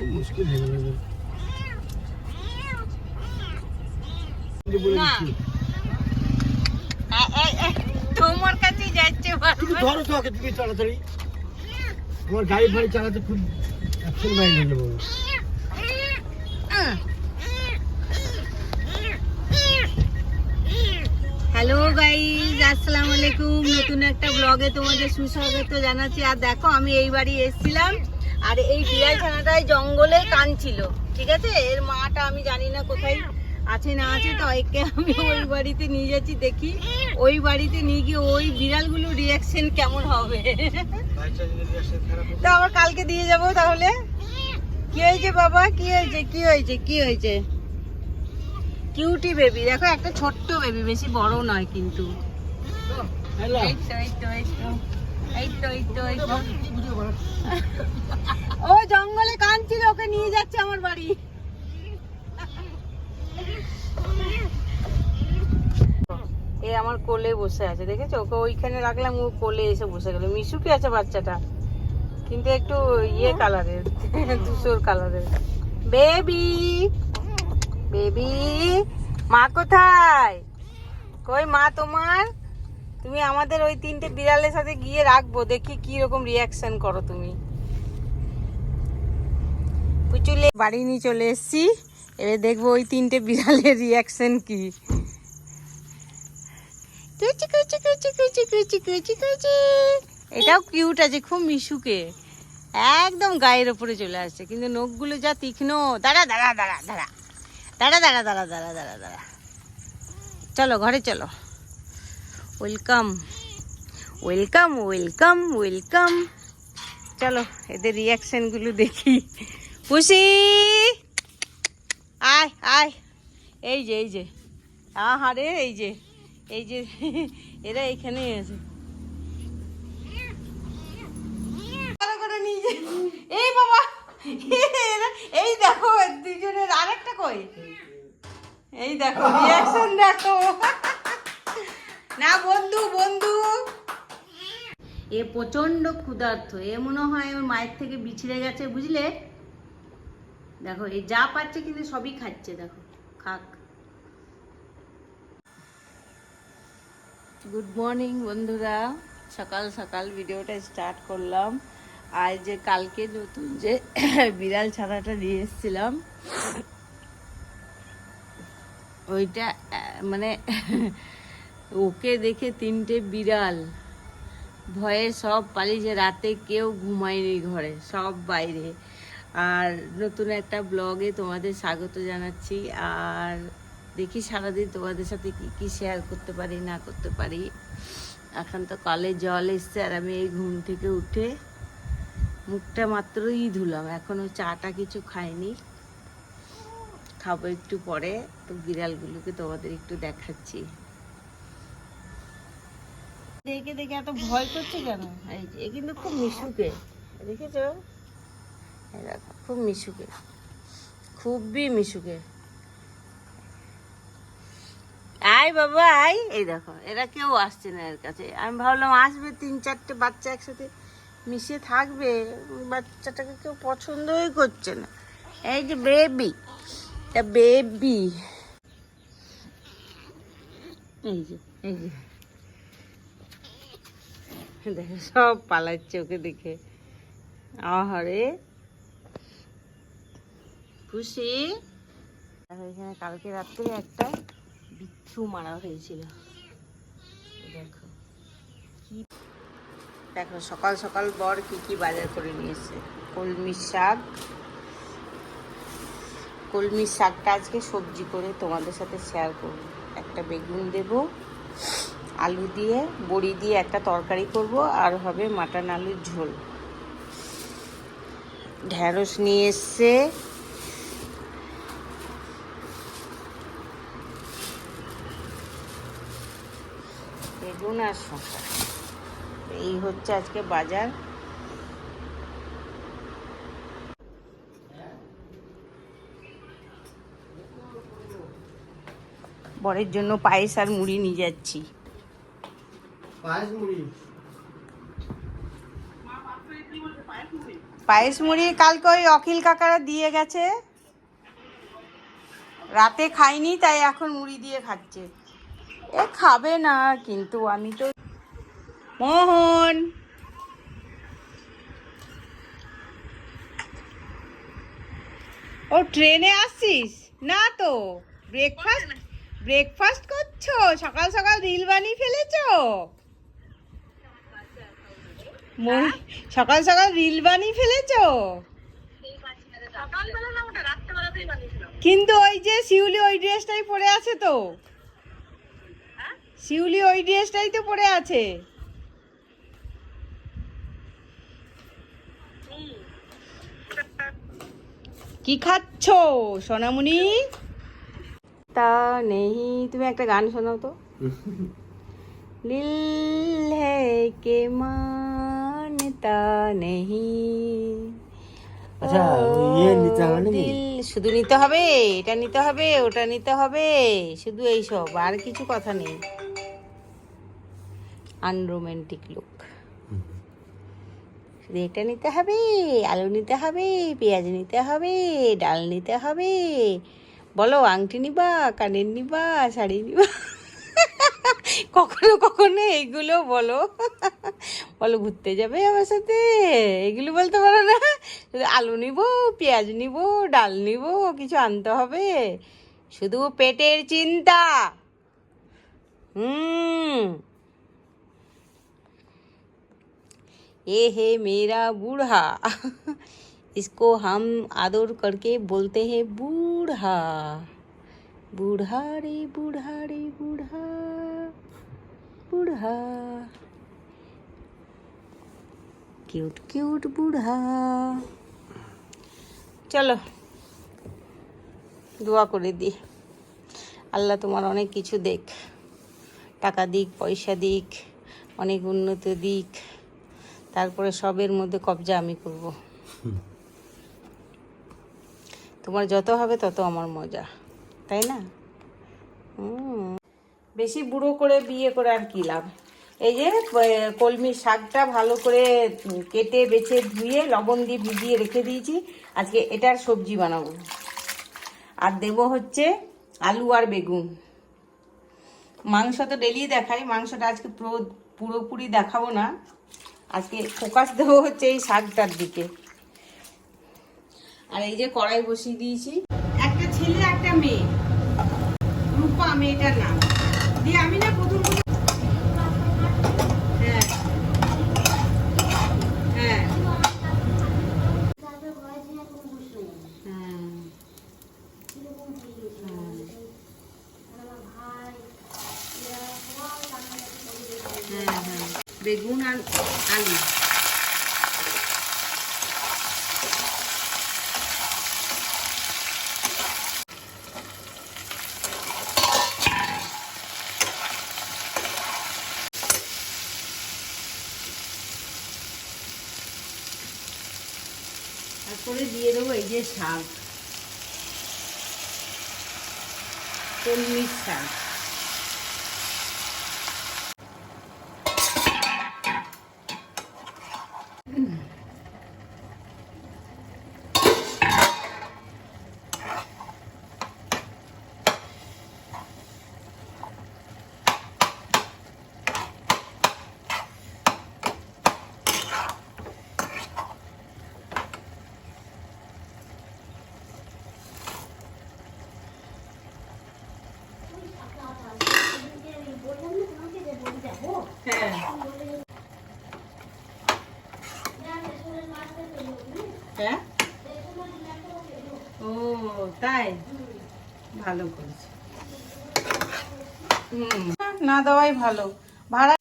খুব মুশকিল হয়ে গেল তোমার কাছেই যাচ্ছে একটু ধরো তো ওকে তুমি তাড়াতাড়ি। তোমার গাড়ি ফাড়ি চালাতে খুব অ্যাকশন হয়ে হ্যালো গাইজ আসসালামু আলাইকুম। নতুন একটা ব্লগে তোমাদের সুস্বাগত জানাচ্ছি। আর দেখো আমি এই বাড়ি এসেছিলাম। আর এই বিড়াল ছানাটাই জঙ্গলে কানছিল ঠিক আছে? এর মাটা আমি জানি না কোথায় আছে না আছে তো একে আমি ওই বাড়িতে নিয়ে যাচ্ছি দেখি। ওই বাড়িতে নিয়ে গিয়ে ওই বিড়ালগুলো রিয়াকশন কেমন হবে? তো আবার কালকে দিয়ে যাব তাহলে? কি হয়েছে বাবা? কি হয়েছে? কি হয়েছে? কি হয়েছে? কিউটি বেবি দেখো একটা ছোট্ট বেবি বেশি বড় নয় কিন্তু। হ্যালো এই তো এই তো। এই তো এই তো এই তো। জঙ্গলে কাঁদছিল ওকে নিয়ে যাচ্ছে আমার বাড়ি। এ আমার কোলে বসে আছে দেখেছ? ওকে ওইখানে রাখলাম ও কোলে এসে বসে গেল। মিশুকি আছে বাচ্চাটা কিন্তু একটু ইয়ে কালারের ধূসর কালারের। বেবি বেবি মা কোথায়? কই মা তোমার? তুমি আমাদের ওই তিনটে বিড়ালের সাথে গিয়ে রাখব দেখি কি রকম রিয়াকশন করো তুমি। পুচুলে বাড়ি নিয়ে চলে এসেছি। এবার দেখব ওই তিনটে বিড়ালের রিয়াকশন কি। এটাও কিউট আছে, খুব মিশুকে। একদম গায়ের ওপরে চলে আসছে, কিন্তু নখগুলো যা তীক্ষ্ণ। দাঁড়া দাঁড়া দাঁড়া দাঁড়া। দাঁড়া দাঁড়া দাঁড়া দাঁড়া দাঁড়া দাঁড়া। চলো, ঘরে চলো। ওয়েলকাম ওয়েলকাম ওয়েলকাম ওয়েলকাম চলো, এদের রিয়াকশনগুলো দেখি। খুশি আয় আয়। এই যে এই যে। আহারে, এই যে এই যে, এরা এখানেই আছে। এই বাবা এই দেখো, দুজনের আরেকটা কই? এই দেখো রিয়াকশন দেখো। না, বন্ধু বন্ধু। এ প্রচণ্ড ক্ষুধার্থ এ মনে হয় ওর মায়ের থেকে বিছিড়ে গেছে, বুঝলে? দেখো, এই যা পাচ্ছে কিন্তু সবই খাচ্ছে, দেখো, খাক। গুড মর্নিং বন্ধুরা। সকাল সকাল ভিডিওটা স্টার্ট করলাম। আর যে কালকে নতুন যে বিড়াল ছানাটা নিয়ে এসেছিলাম, ওইটা মানে ওকে দেখে তিনটে বিড়াল ভয়ে সব পালিয়েছে। রাতে কেউ ঘুমায়নি ঘরে, সব বাইরে। আর নতুন একটা ব্লগে তোমাদের স্বাগত জানাচ্ছি। আর দেখি সারাদিন তোমাদের সাথে কি কি শেয়ার করতে পারি, না করতে পারি। এখন তো কলে জল এসছে আর আমি এই ঘুম থেকে উঠে মুখটা মাত্রই ধুলাম। এখনও চাটা কিছু খাইনি। খাব একটু পরে। তো বিড়ালগুলোকে তোমাদের একটু দেখাচ্ছি। দেখে দেখে এত ভয় করছে কেন? এই কিন্তু খুব মিশুকে। দেখেছ? খুব মিশুকে। খুবই মিশুকে। আয় বাবা, আয়। এই দেখো, এরা কেউ আসছে না এর কাছে। আমি ভাবলাম, আসবে তিন চারটে বাচ্চা একসাথে মিশে থাকবে, বাচ্চাটাকে কেউ পছন্দই করছে না। এই যে বেবি তা বেবি এই যে এই যে। দেখো, সব পালাচ্ছে ওকে দেখে। আহারে। খুশি? এখানে কালকে রাত্রে একটা বিচ্ছু মারা হয়েছিল। দেখো, কি দেখো, সকাল সকাল বর কি কি বাজার করে নিয়েছে কলমি শাক। কলমির শাকটা আজকে সবজি করে তোমাদের সাথে শেয়ার করব। একটা বেগুন দেব, আলু দিয়ে, বড়ি দিয়ে একটা তরকারি করব, আর হবে মাটন আলুর ঝোল। ঢ্যাঁড়স নিয়ে এসছে। বেগুন আর এই হচ্ছে আজকে বাজার। বরের জন্য পায়েস আর মুড়ি নিয়ে যাচ্ছি। পায়েস মুড়ি কালকে ওই অখিল কাকারা দিয়ে গেছে। রাতে খাইনি তাই এখন মুড়ি দিয়ে খাচ্ছে। এ খাবে না কিন্তু আমি তো মোহন। ও ট্রেনে আসছিস? না তো। ব্রেকফাস্ট ব্রেকফাস্ট করছ? সকাল সকাল রিল বানিয়ে ফেলেছো? সকাল সকাল রিল বানিয়ে ফেলেছো? কিন্তু ওই যে শিউলি ওই ড্রেসটাই পরে আছে তো। শিউলি ওই ড্রেসটাই তো পরে আছে। কি খাচ্ছ সোনামুনি তা নেই তুমি একটা গান শোনাও তো। লিল হে কে মানতা নেহি আচ্ছা ইয়ে নিতে হবে নাকি? শুধু নিতে হবে এটা নিতে হবে ওটা নিতে হবে শুধু এইসব আর কিছু কথা নেই। আনরোম্যান্টিক লুক শুধু এটা নিতে হবে, আলু নিতে হবে, পেঁয়াজ নিতে হবে, ডাল নিতে হবে। বলো, আংটি নিবা, কানের নিবা, শাড়ি নিবা? কখনো কখনো এইগুলো বলো। বলো, ঘুরতে যাবে আমার সাথে? এগুলো বলতে পারো না? আলু নিব, পেঁয়াজ নিব, ডাল নিব, কিছু আনতে হবে। শুধু পেটের চিন্তা। হুম। ये है मेरा बूढ़ा इसको हम आदर करके बोलते हैं बूढ़ा बूढ़ा रे बूढ़ा रे बूढ़ा बूढ़ा क्यूट क्यूट बूढ़ा চলো দোয়া করে দিই আল্লাহ তোমার অনেক কিছু দেখ টাকা দিক পয়সা দিক অনেক উন্নত দিক তারপরে সবের মধ্যে কবজা আমি করব। তোমার যত হবে তত আমার মজা, তাই না? বেশি বুড়ো করে বিয়ে করে আর কি লাভ? এই যে কলমির শাকটা ভালো করে কেটে, বেছে, ধুয়ে, লবণ দিয়ে ভিজিয়ে রেখে দিয়েছি। আজকে এটার সবজি বানাবো। আর দেব হচ্ছে আলু আর বেগুন। মাংস তো ডেলি দেখাই, মাংসটা আজকে পুরো, পুরোপুরি দেখাবো না। আজকে ফোকাস দেবো হচ্ছে এই শাকটার দিকে। আর এই যে কড়াই বসিয়ে দিয়েছি। একটা ছেলে, একটা মেয়ে। রূপা, মেয়েটার নাম। দিয়ে আমি না প্রথম প্রথম- হ্যাঁ হ্যাঁ হ্যাঁ হ্যাঁ হ্যাঁ বেগুন আর আলু। তারপরে দিয়ে দেবো এই যে শাক। কলমির শাক হ্যাঁ হ্যাঁ ও তাই ভালো করেছে। না দেওয়াই ভালো। ভাড়া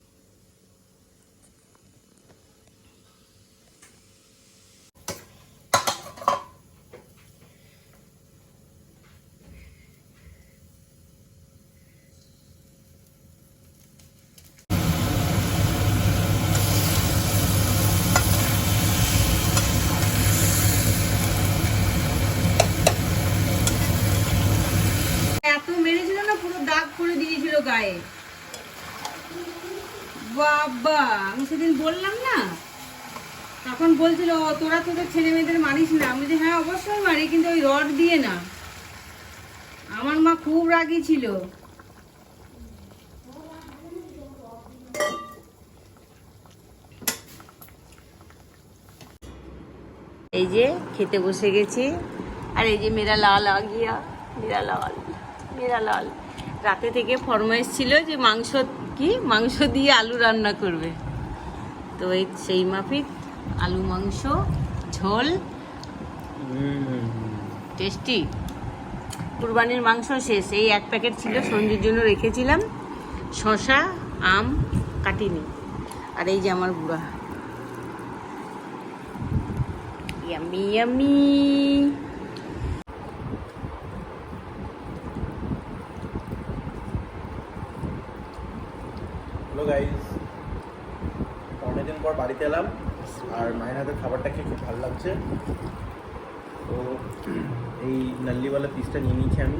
এত মেরেছিল না পুরো দাগ করে গায়ে বাবা আমি সেদিন বললাম না? তখন বলছিল তোরা তোদের ছেলে মেয়েদের মারিস না। আমি বলছি, হ্যাঁ অবশ্যই মারি কিন্তু ওই রড দিয়ে না। আমার মা খুব রাগী ছিল। এই যে খেতে বসে গেছি। আর এই যে মেরা লাল আ গিয়া মেরা লাল মেরা লাল। রাতে থেকে ফরমাইশ ছিল যে মাংস কি? মাংস দিয়ে আলু রান্না করবে। তো এই সেই মাফিক, আলু, মাংস, ঝোল। টেস্টি। কুরবানির মাংস শেষ। এই এক প্যাকেট ছিল সঞ্জুর জন্য রেখেছিলাম। শশা আম, কাটিনি। আর এই যে আমার বুড়া ইয়ামি ইয়ামি হ্যালো গাইস অনেকদিন পর বাড়িতে এলাম, আর মায়ের খাবারটা খেয়ে খুব ভালো লাগছে। তো এই নাল্লিওয়ালা পিসটা নিয়ে নিয়েছি আমি।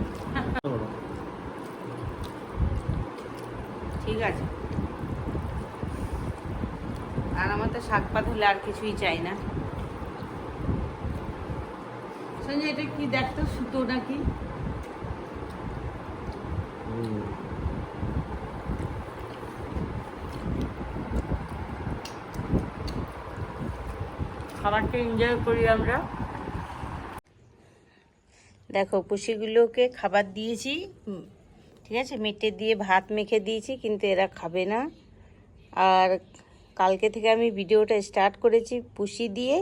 ঠিক আছে। আর আমার তো শাক পাত হলে আর কিছুই চাই না। সঞ্জয়, এটা কি দেখতো সুতো নাকি? খাবারটা এনজয় করি আমরা। দেখো, পুষিগুলোকে খাবার দিয়েছি ঠিক আছে? মেটে দিয়ে ভাত মেখে দিয়েছি, কিন্তু এরা খাবে না। আর কালকে থেকে আমি ভিডিওটা স্টার্ট করেছি পুষি দিয়ে।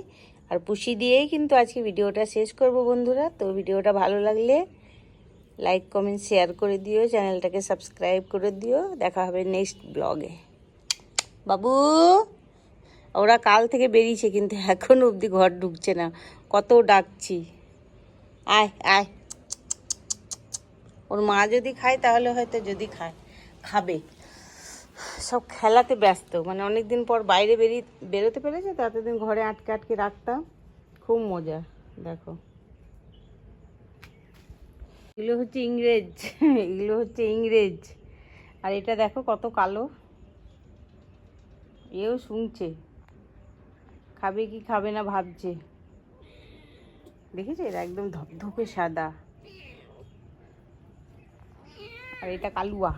আর পুষি দিয়েই কিন্তু আজকে ভিডিওটা শেষ করব বন্ধুরা। তো ভিডিওটা ভালো লাগলে লাইক কমেন্ট শেয়ার করে দিও। চ্যানেলটাকে সাবস্ক্রাইব করে দিও। দেখা হবে নেক্সট ব্লগে বাবু! ওরা কাল থেকে বেরিয়েছে কিন্তু এখনও অবধি ঘর ঢুকছে না। কত ডাকছি। আয় আয়। ওর মা যদি খায় তাহলে হয়তো যদি খায়, খাবে। সব খেলাতে ব্যস্ত। মানে অনেক দিন পর বাইরে বেরিয়ে, বেরোতে পেরেছে তো এতদিন ঘরে আটকে আটকে রাখতাম। খুব মজা, দেখো। এগুলো হচ্ছে ইংরেজ, এগুলো হচ্ছে ইংরেজ। আর এটা দেখো কত কালো। এও শুনছে। খাবে কি খাবে না ভাবছে। দেখেছে? এরা একদম ধপধপে সাদা। আর এটা কালুয়া।